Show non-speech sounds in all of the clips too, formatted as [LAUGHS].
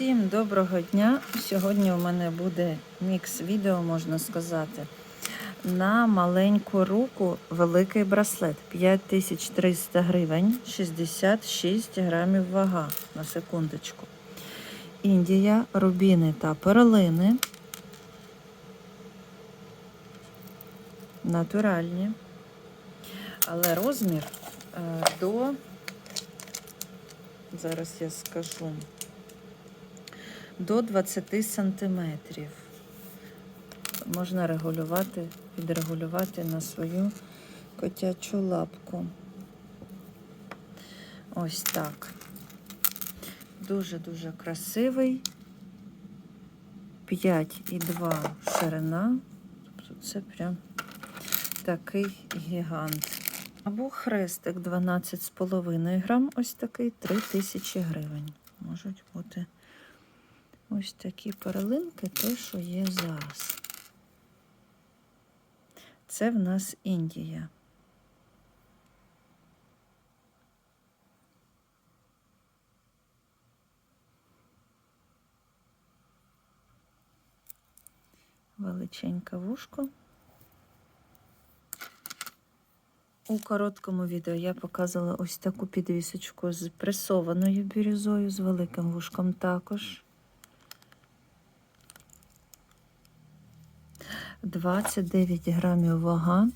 Всім доброго дня! Сьогодні у мене буде мікс відео, можна сказати. На маленьку руку великий браслет 5300 гривень, 66 грамів вага на секундочку. Індія, рубіни та перлини. Натуральні. Але розмір е, до, зараз я скажу, до 20 сантиметрів. Можна регулювати, підрегулювати на свою котячу лапку. Ось так. Дуже-дуже красивий. 5,2 ширина. Тобто це прям такий гігант. Або хрестик 12,5 грам, ось такий 3000 гривень. Можуть бути ось такі перлинки, те, що є зараз. Це в нас Індія. Величеньке вушко. У короткому відео я показувала ось таку підвісочку з пресованою бірюзою, з великим вушком також. 29 грамів вага.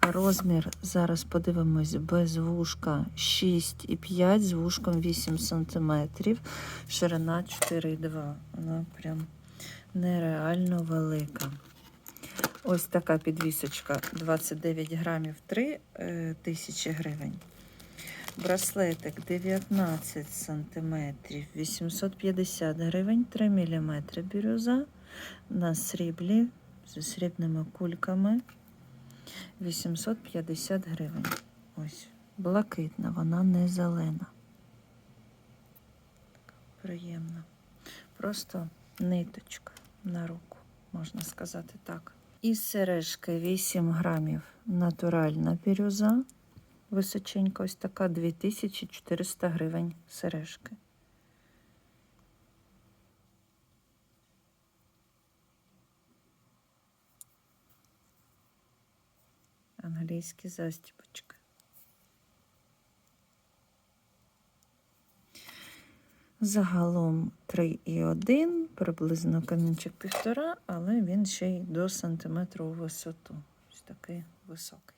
Розмір, зараз подивимось, без вушка 6,5, з вушком 8 см, ширина 4,2. Вона прям нереально велика. Ось така підвісочка 29 грамів 3 е, тисячі гривень. Браслетик 19 сантиметрів 850 гривень, 3 мм бірюза на сріблі зі срібними кульками 850 гривень. Ось, блакитна, вона не зелена. Приємна. Просто ниточка на руку, можна сказати так. І сережки 8 грамів натуральна бірюза. Височенька, ось така 2400 гривень сережки. Англійські застіпочки. Загалом 3,1, приблизно камінчик півтора, але він ще й до сантиметру висоту. Ось такий високий.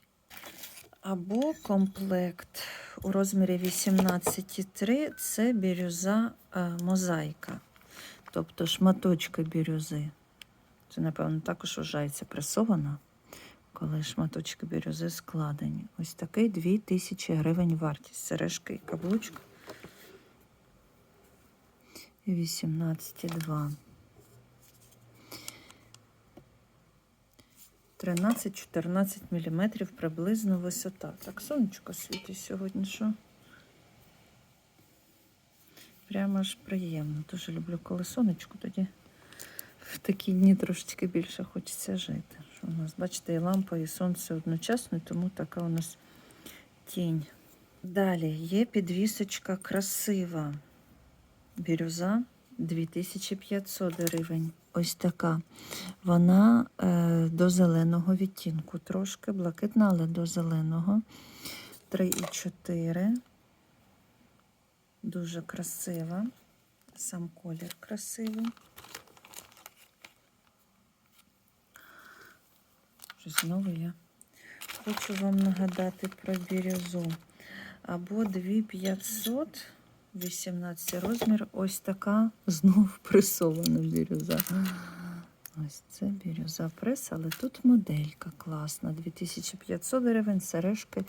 Або комплект у розмірі 18,3 це бірюза е, мозаїка. Тобто шматочки бірюзи. Це, напевно, також вважається пресована, коли шматочки бірюзи складені. Ось такий 2000 гривень вартість. Сережки і каблучка. 18,2. 13-14 мм приблизно висота. Так, сонечко світить сьогодні, що? Прямо аж приємно. Дуже люблю, коли сонечко тоді в такі дні трошечки більше хочеться жити. Що у нас, бачите, і лампа, і сонце одночасно, тому така у нас тінь. Далі є підвісочка красива. Бірюза 2500 гривень. Ось така. Вона е, до зеленого відтінку. Трошки блакитна, але до зеленого. 3,4. Дуже красива. Сам колір красивий. Щось знову я хочу вам нагадати про бірюзу. Або 2500. 18 розмір. Ось така знов пресована бірюза. Ось це бірюза прес, але тут моделька класна. 2500 гривень, сережки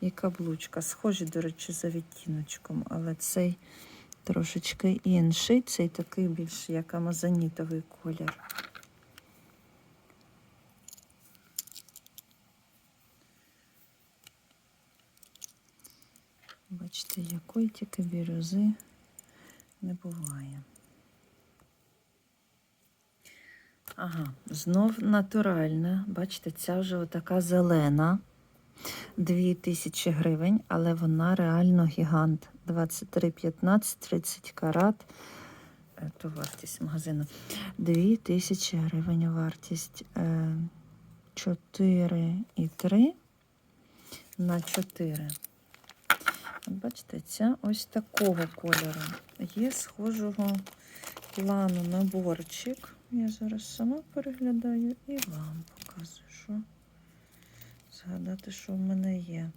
і каблучка. Схожі, до речі, за відтіночком, але цей трошечки інший. Цей такий більш як амазонітовий колір. Бачите, якої тільки бірюзи не буває. Ага, знов натуральна. Бачите, ця вже отака зелена. 2000 гривень, але вона реально гігант. 23, 15, 30 карат. е, то вартість магазину. 2 тисячі гривень вартість. Е, 4,3 на 4. От бачите, ця ось такого кольору. Є схожого плану наборчик. Я зараз сама переглядаю і вам показую, що згадати, що в мене є.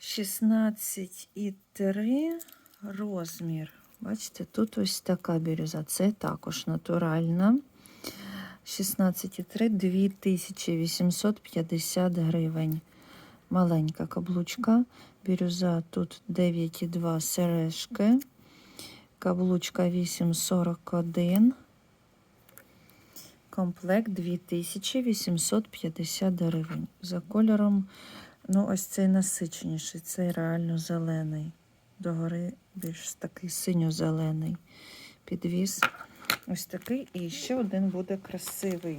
16,3 розмір. Бачите, тут ось така бірюза. Це також натуральна. 16,3 2850 гривень. Маленька каблучка. Бірюза тут 9,2 сережки. Каблучка 8,41. Комплект 2850 гривень. За кольором, ну, ось цей насиченіший, цей реально зелений. Догори більш такий синьо-зелений підвіз. Ось такий. І ще один буде красивий.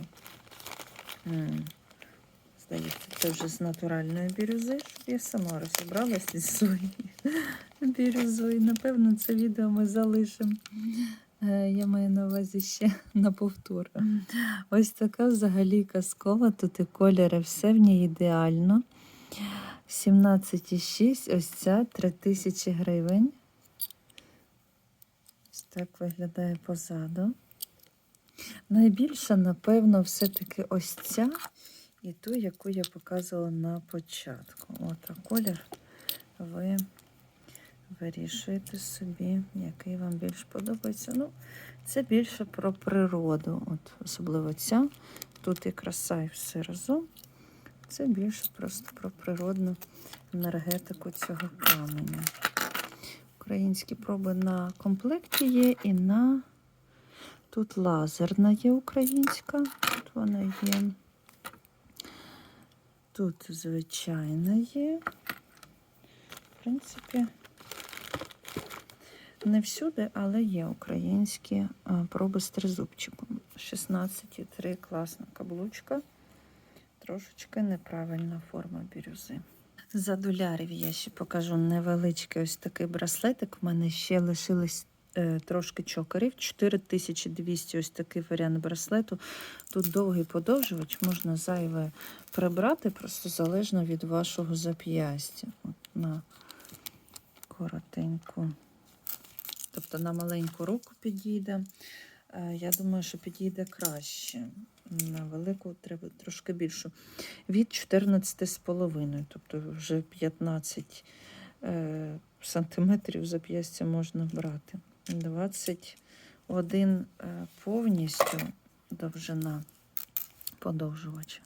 Здається, це вже з натуральної бірюзи, щоб я сама розібралася зі своєю бірюзою. Напевно, це відео ми залишимо. Е, Я маю на увазі ще на повтор. Ось така взагалі казкова. Тут і кольори, все в ній ідеально. 17,6, ось ця 3000 гривень. Так виглядає позаду. Найбільша, напевно, все-таки ось ця і ту, яку я показувала на початку. От, колір ви вирішуєте собі, який вам більш подобається. Ну, це більше про природу. От, особливо ця. Тут і краса, і все разом. Це більше просто про природну енергетику цього каменя. Українські проби на комплекті є і на тут лазерна є українська. Тут вона є. Тут звичайна є. В принципі, не всюди, але є українські проби з тризубчиком. 16,3 класна каблучка. Трошечки неправильна форма бірюзи. За долярів я ще покажу невеличкий ось такий браслетик. У мене ще лишилось е, трошки чокерів. 4200 ось такий варіант браслету. Тут довгий подовжувач, можна зайве прибрати, просто залежно від вашого зап'ястя. От на коротеньку. Тобто на маленьку руку підійде. Е, Я думаю, що підійде краще. На велику треба трошки більшу. Від 14,5, тобто вже 15 е, сантиметрів зап'ястя можна брати. 21 е, повністю довжина подовжувача.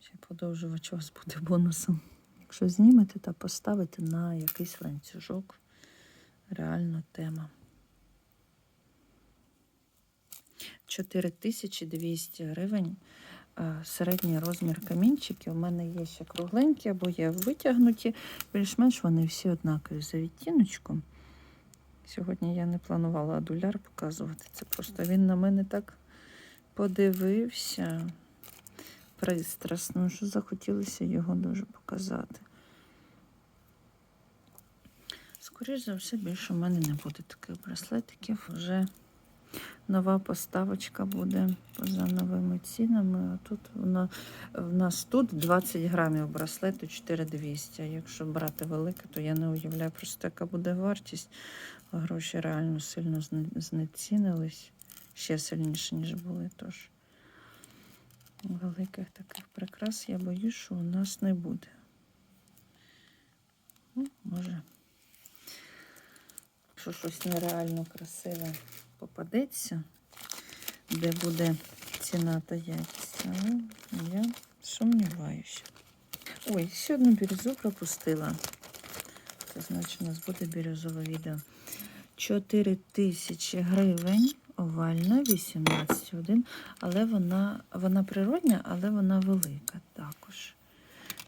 Ще подовжувач у вас буде бонусом. Якщо знімете та поставите на якийсь ланцюжок, реально тема. 4200 гривень. Середній розмір камінчиків. У мене є ще кругленькі або є витягнуті. Більш-менш вони всі однакові за відтіночком. Сьогодні я не планувала адуляр показувати. Це просто він на мене так подивився пристрасно, що захотілося його дуже показати. Скоріше за все, більше у мене не буде таких браслетиків. Вже нова поставочка буде за новими цінами. А тут вона, в нас тут 20 грамів браслету 4200. А якщо брати велике, то я не уявляю просто, яка буде вартість. Гроші реально сильно знецінились. Ще сильніше, ніж були. Тож великих таких прикрас я боюсь, що у нас не буде. Ну, може. Якщо щось нереально красиве попадеться, де буде ціна та якість. Але я сумніваюся. Ой, ще одну бірюзу пропустила. Це значить, у нас буде бірюзове відео. 4 тисячі гривень, овальна, 18,1. Але вона, вона природня, але вона велика також.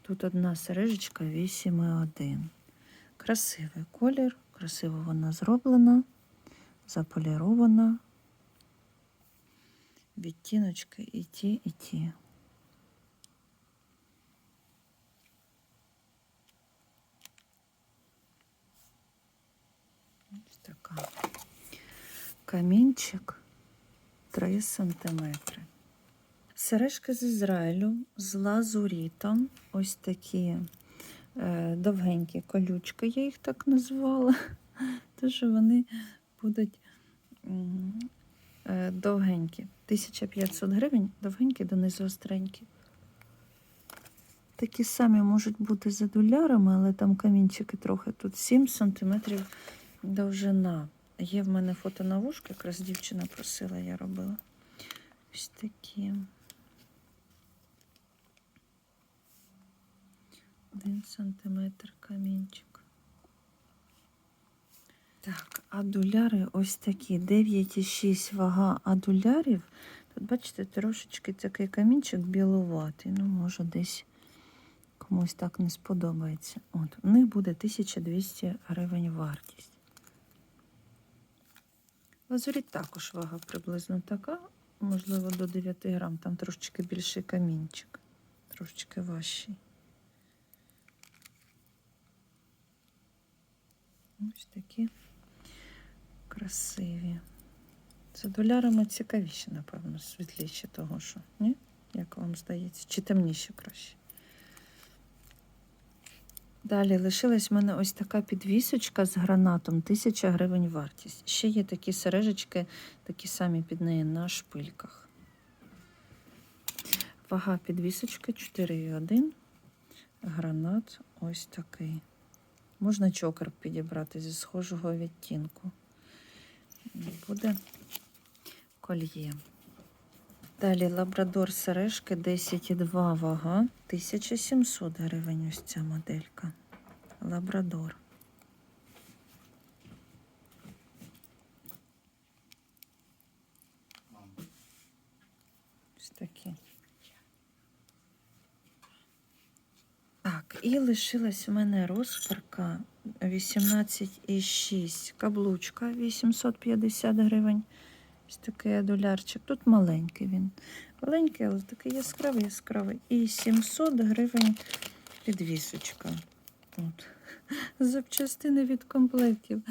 Тут одна сережечка 8,1. Красивий колір, красиво вона зроблена, заполірована. Відтіночки і ті, і ті. Ось така. Камінчик 3 сантиметри. Сережки з Ізраїлю з лазурітом. Ось такі е, довгенькі колючки, я їх так назвала. [LAUGHS] Тож вони будуть е, довгенькі. 1500 гривень, довгенькі, донизу остренькі. Такі самі можуть бути за долярами, але там камінчики трохи. Тут 7 см довжина. Є в мене фото на вушку, якраз дівчина просила, я робила. Ось такі. Один сантиметр камінчик. Так, адуляри ось такі. 9,6 вага адулярів. Тут, бачите, трошечки такий камінчик білуватий. Ну, може, десь комусь так не сподобається. От, у них буде 1200 гривень вартість. Лазуріт також вага приблизно така, можливо, до 9 грам. Там трошечки більший камінчик, трошечки важчий. Ось такі красиві. З долярами цікавіші, напевно, світліші того, що, ні? Як вам здається? Чи темніші краще? Далі лишилась в мене ось така підвісочка з гранатом, 1000 гривень вартість. Ще є такі сережечки, такі самі під неї на шпильках. Вага підвісочки 4,1. Гранат ось такий. Можна чокер підібрати зі схожого відтінку. Буде кольє. Далі лабрадор сережки 10,2 вага, 1700 гривень ось ця моделька. Лабрадор. Ось такі. Так, і лишилась у мене розпарка 18,6. Каблучка 850 гривень. Ось такий адулярчик. Тут маленький він. Маленький, але такий яскравий, яскравий. І 700 гривень підвісочка. От. [LAUGHS] Запчастини від комплектів.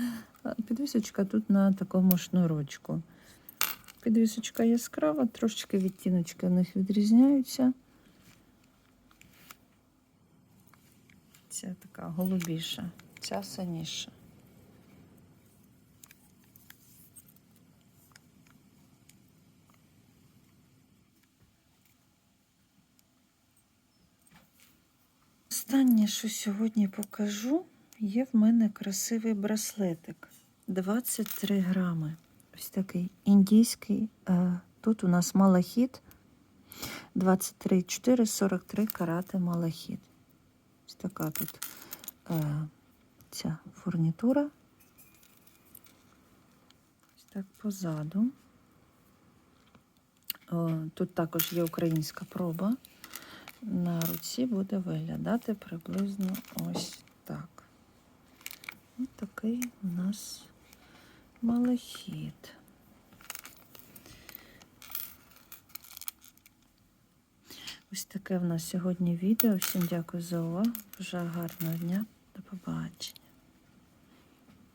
Підвісочка тут на такому шнурочку. Підвісочка яскрава, трошечки відтіночки в них відрізняються. Ця така голубіша, ця синіша. Останнє, що сьогодні покажу, є в мене красивий браслетик. 23 грами. Ось такий індійський. е, Тут у нас малахіт. 23-43 карати малахіт. Ось така тут е, ця фурнітура. Ось так позаду. О, тут також є українська проба. На руці буде виглядати приблизно ось так. Ось такий у нас малахіт. Ось таке в нас сьогодні відео. Всім дякую за увагу. Бажаю гарного дня. До побачення.